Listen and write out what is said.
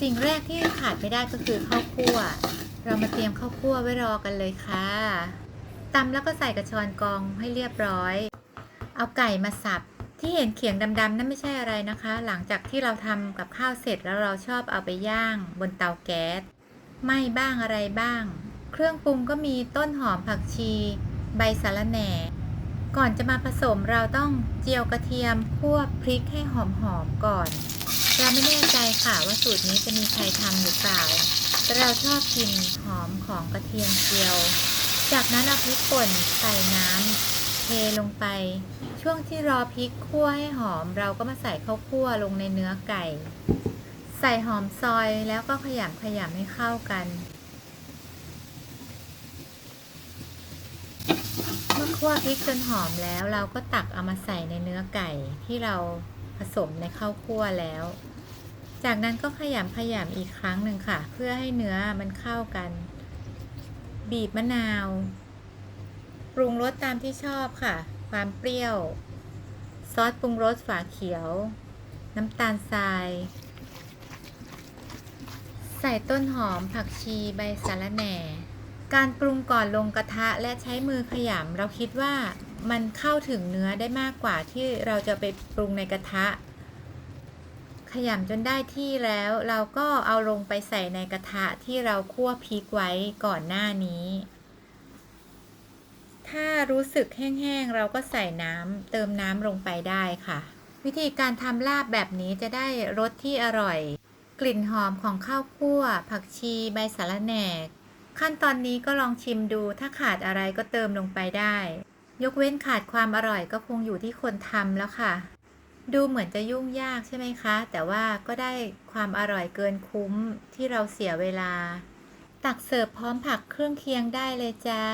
สิ่งแรกที่ขาดไม่ได้ก็คือข้าวคั่ว เรามาเตรียมข้าวคั่วไว้รอกันเลยค่ะตำแล้วก็ใส่กระชอนกองให้เรียบร้อย เอาไก่มาสับ ที่เห็นเขียงดำๆนั่นไม่ใช่อะไรนะคะ หลังจากที่เราทำกับข้าวเสร็จแล้วเราชอบเอาไปย่างบนเตาแก๊สไหม้บ้างอะไรบ้าง เครื่องปรุงก็มีต้นหอมผักชี ใบสะระแหน่ ก่อนจะมาผสมเราต้องเจียวกระเทียมคั่วพริกให้หอมๆก่อน เราไม่แน่ใจค่ะว่าสูตรนี้จะมีใครทำหรือเปล่า แต่เราชอบกลิ่นหอมของกระเทียมเจียว จากนั้นเอาพริกป่นใส่น้ำเทลงไป ช่วงที่รอพริกคั่วให้หอม เราก็มาใส่ข้าวคั่วลงในเนื้อไก่ ใส่หอมซอยแล้วก็ขยำขยำให้เข้ากันเมื่อคั่วพริกจนหอมแล้ว เราก็ตักเอามาใส่ในเนื้อไก่ที่เราผสมในข้าวคั่วแล้ว จากนั้นก็ขยำขยำอีกครั้งหนึ่งค่ะ เพื่อให้เนื้อมันเข้ากัน บีบมะนาว ปรุงรสตามที่ชอบค่ะ ความเปรี้ยว ซอสปรุงรสฝาเขียว น้ำตาลทราย ใส่ต้นหอมผักชีใบสะระแหน่ การปรุงก่อนลงกระทะและใช้มือขยำเราคิดว่ามันเข้าถึงเนื้อได้มากกว่าที่เราจะไปปรุงในกระทะ ขยำจนได้ที่แล้ว เราก็เอาลงไปใส่ในกระทะที่เราคั่วพริกไว้ก่อนหน้านี้ ถ้ารู้สึกแห้งๆ เราก็ใส่น้ำเติมน้ำลงไปได้ค่ะ วิธีการทำลาบแบบนี้จะได้รสที่อร่อย กลิ่นหอมของข้าวคั่ว ผักชีใบสะระแหน่ขั้นตอนนี้ก็ลองชิมดูถ้าขาดอะไรก็เติมลงไปได้ ยกเว้นขาดความอร่อยก็คงอยู่ที่คนทำแล้วค่ะ ดูเหมือนจะยุ่งยากใช่ไหมคะ แต่ว่าก็ได้ความอร่อยเกินคุ้มที่เราเสียเวลา ตักเสิร์ฟพร้อมผักเครื่องเคียงได้เลยจ้า